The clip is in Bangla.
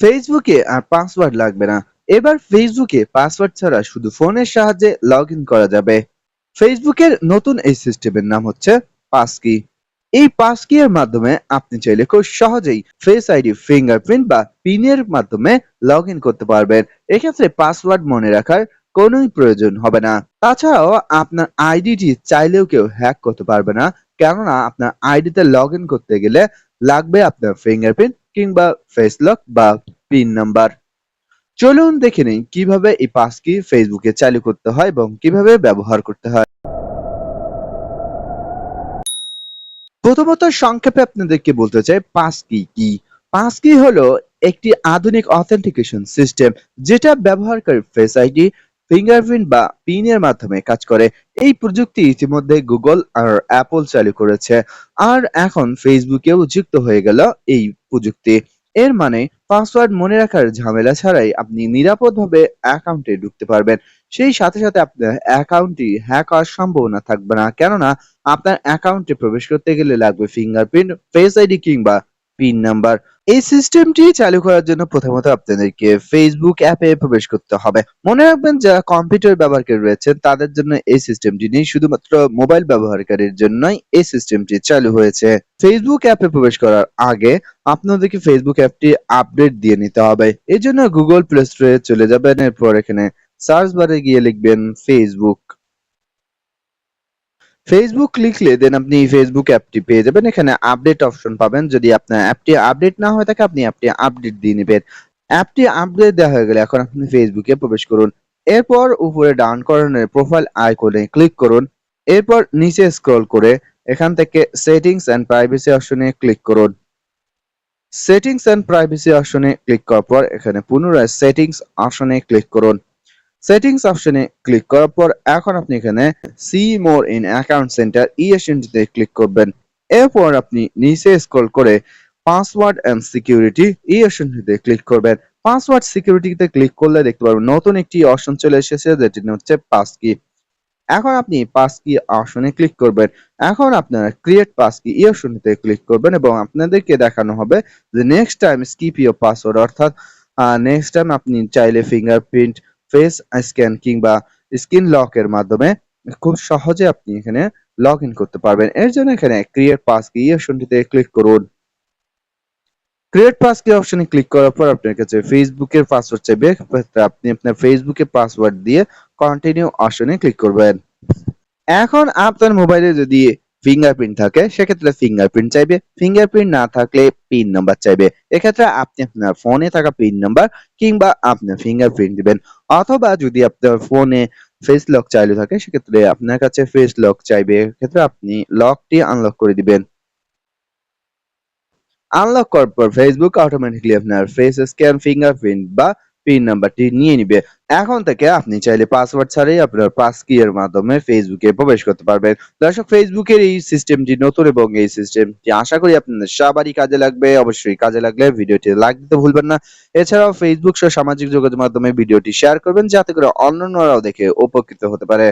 ফেসবুকে আর পাসওয়ার্ড লাগবে না। এবার ফেসবুকে পাসওয়ার্ড ছাড়া শুধু ফোনের সাহায্যে লগ করা যাবে। ফেসবুকের নতুন এই সিস্টেমের নাম হচ্ছে পাসকি। এই পাসকি এর মাধ্যমে আপনি চাইলে খুব সহজেই ফেস আইডি, ফিঙ্গারপ্রিন্ট বা পিনের মাধ্যমে লগ করতে পারবেন। এক্ষেত্রে পাসওয়ার্ড মনে রাখার কোনোই প্রয়োজন হবে না। তাছাড়াও আপনার আইডিটি চাইলেও কেউ হ্যাক করতে পারবে না। কেননা আপনার আইডিতে লগ করতে গেলে লাগবে আপনার ফিঙ্গারপ্রিন্ট কিংবা ফেস লক বা পিন নাম্বার চলুন দেখে নিন কীভাবে এই পাসকি ফেসবুকে চালু করতে হয় এবং কীভাবে ব্যবহার করতে হয়। প্রথমত সংক্ষেপে আপনাদেরকে বলতে চাই পাসকি কি? পাসকি হলো একটি আধুনিক অথেন্টিকেশন সিস্টেম যেটা ব্যবহারকারী ফেস আইডি ফিঙ্গারপ্রিন্ট বা পিনের মাধ্যমে কাজ করে। এই প্রযুক্তি ইতিমধ্যে গুগল আর অ্যাপল চালু করেছে। আর এখন ফেসবুকেও যুক্ত হয়ে গেল এই প্রযুক্তি। এর মানে পাসওয়ার্ড মনে রাখার ঝামেলা ছাড়াই আপনি নিরাপদভাবে অ্যাকাউন্টে ঢুকতে পারবেন। সেই সাথে সাথে আপনার অ্যাকাউন্টটি হ্যাক হওয়ার সম্ভাবনা থাকবে না। কেননা আপনার অ্যাকাউন্টে প্রবেশ করতে গেলে লাগবে ফিঙ্গারপ্রিন্ট ফেস আইডি কিংবা পিন নাম্বার। এই সিস্টেমটি চালু করার জন্য প্রথমত আপনাদেরকে ফেসবুক অ্যাপে প্রবেশ করতে হবে। মনে রাখবেন, যারা কম্পিউটার ব্যবহারকারী রয়েছেন, তাদের জন্য এই সিস্টেমটি নেই। শুধুমাত্র মোবাইল ব্যবহারকারীর জন্যই এই সিস্টেমটি চালু হয়েছে। ফেসবুক অ্যাপে প্রবেশ করার আগে আপনাদেরকে ফেসবুক অ্যাপটি আপডেট দিয়ে নিতে হবে। এই জন্য গুগল প্লে স্টোরে চলে যাবেন। এরপর এখানে সার্চ বারে গিয়ে লিখবেন ফেসবুক ফেসবুক লিখলে দেন আপনি ফেসবুক অ্যাপটি পেয়ে যাবেন। এখানে আপডেট অপশন পাবেন। যদি আপনার অ্যাপটি আপডেট না হয়ে থাকে, আপনি অ্যাপটি আপডেট দিয়ে নেবেন। অ্যাপটি আপডেট দেওয়া হয়ে গেলে এখন আপনি ফেসবুকে প্রবেশ করুন। এরপর উপরে ডাউন কর্নারে প্রোফাইল আইকনে ক্লিক করুন। এরপর নিচে স্ক্রল করে এখান থেকে সেটিংস এন্ড প্রাইভেসি অপশনে ক্লিক করুন। সেটিংস এন্ড প্রাইভেসি অপশনে ক্লিক করার পর এখানে পুনরায় সেটিংস অপশনে ক্লিক করুন। সেটিংস অপশনে ক্লিক করার পর এখন আপনি এখানে see more in account centre ই অপশনটিতে ক্লিক করবেন। এরপর আপনি নিচে স্ক্রল করে পাসওয়ার্ড এন্ড সিকিউরিটি এই অপশনটিতে ক্লিক করবেন। পাসওয়ার্ড সিকিউরিটিতে ক্লিক করলে দেখতে পারবেন নতুন একটি অপশন চলে এসেছে, যেটি হচ্ছে পাস কি এখন আপনি পাস কি অপশনে ক্লিক করবেন। এখন আপনারা ক্রিয়েট পাসকি এই অপশনটিতে ক্লিক করবেন এবং আপনাদেরকে দেখানো হবে যে next time skip your password অর্থাৎ নেক্সট টাইম আপনি চাইলে ফিঙ্গারপ্রিন্ট ফেস স্ক্যান কিংবা স্ক্রিন লকের মাধ্যমে খুব সহজে আপনি এখানে লগ ইন করতে পারবেন। এর জন্য এখানে ক্রিয়েট পাসকি এই অপশনটিতে ক্লিক করুন। ক্রিয়েট পাসকি অপশনে ক্লিক করার পর আপনার কাছে ফেসবুকের পাসওয়ার্ড চাইবে। আপনি আপনার ফেসবুকের পাসওয়ার্ড দিয়ে কন্টিনিউ অপশনে ক্লিক করবেন। এখন আপনার মোবাইলে যদি ফিঙ্গারপ্রিন্ট থাকে, সেক্ষেত্রে ফিঙ্গারপ্রিন্ট চাইবে। ফিঙ্গারপ্রিন্ট না থাকলে পিন নাম্বার চাইবে। এক্ষেত্রে আপনি আপনার ফোনে থাকা পিন নাম্বার কিংবা আপনার ফিঙ্গারপ্রিন্ট দিবেন। অথবা যদি আপনার ফোনে ফেস লক চাইলে থাকে, সেক্ষেত্রে আপনার কাছে ফেস লক চাইবে। এক্ষেত্রে আপনি লকটি আনলক করে দিবেন। আনলক করার পর ফেসবুক অটোমেটিকলি আপনার ফেস স্ক্যান ফিঙ্গারপ্রিন্ট বা পিন নাম্বারটি নিয়ে নিবে। এখন থেকে আপনি চাইলে পাসওয়ার্ড ছাড়াই আপনার পাস কি এর মাধ্যমে ফেসবুকে প্রবেশ করতে পারবেন। দর্শক ফেসবুকের এই সিস্টেমটি নতুন এবং এই সিস্টেমটি আশা করি আপনাদের সবারই কাজে লাগবে। অবশ্যই কাজে লাগলে ভিডিওটি লাইক দিতে ভুলবেন না। এছাড়াও ফেসবুক সহ সামাজিক যোগাযোগ মাধ্যমে ভিডিওটি শেয়ার করবেন, যাতে করে অন্যান্যরাও দেখে উপকৃত হতে পারে।